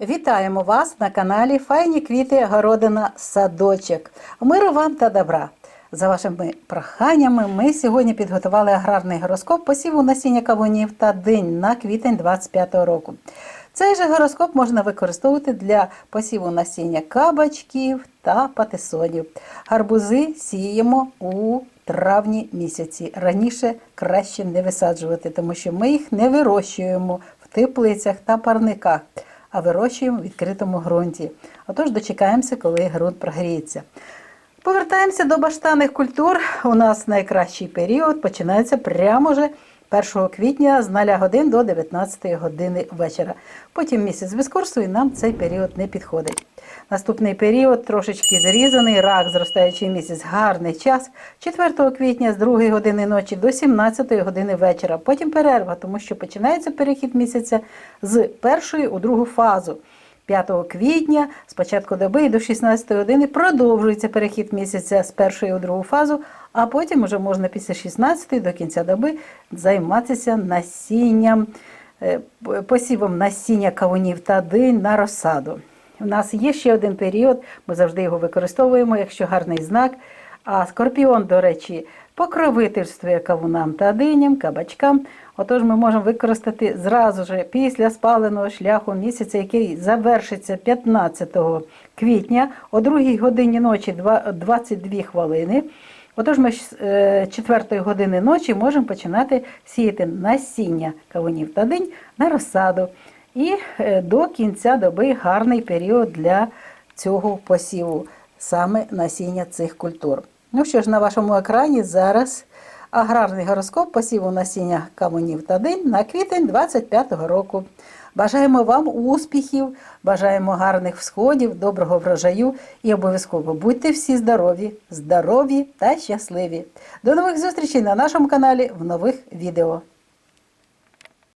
Вітаємо вас на каналі Файні квіти Городина Садочок. Миру вам та добра! За вашими проханнями ми сьогодні підготували аграрний гороскоп посіву насіння кавунів та динь на квітень 25 року. Цей же гороскоп можна використовувати для посіву насіння кабачків та патисонів. Гарбузи сіємо у травні місяці. Раніше краще не висаджувати, тому що ми їх не вирощуємо в теплицях та парниках, а вирощуємо в відкритому ґрунті. Отож дочекаємося, коли ґрунт прогріється. Повертаємося до баштанних культур. У нас найкращий період починається прямо вже 1 квітня з 0 годин до 19 години вечора. Потім місяць без курсу і нам цей період не підходить. Наступний період трошечки зрізаний, рак, зростаючий місяць, гарний час. 4 квітня з 2 години ночі до 17 години вечора. Потім перерва, тому що починається перехід місяця з першої у другу фазу. 5 квітня з початку доби і до 16 години продовжується перехід місяця з першої у другу фазу, а потім вже можна після 16 до кінця доби займатися насінням, е, посівом насіння кавунів та динь на розсаду. У нас є ще один період, ми завжди його використовуємо, якщо гарний знак. А скорпіон, до речі, покровительствує кавунам та диням, кабачкам. Отож, ми можемо використати зразу ж після спаленого шляху місяця, який завершиться 15 квітня о 2 годині ночі 22 хвилини. Отож, ми з 4 години ночі можемо починати сіяти насіння кавунів та динь на розсаду. І е, до кінця доби гарний період для цього посіву, саме насіння цих культур. Ну що ж, на вашому екрані зараз аграрний гороскоп посіву насіння каменів та динь на квітень 25-го року. Бажаємо вам успіхів, бажаємо гарних всходів, доброго врожаю і обов'язково будьте всі здорові, здорові та щасливі. До нових зустрічей на нашому каналі в нових відео.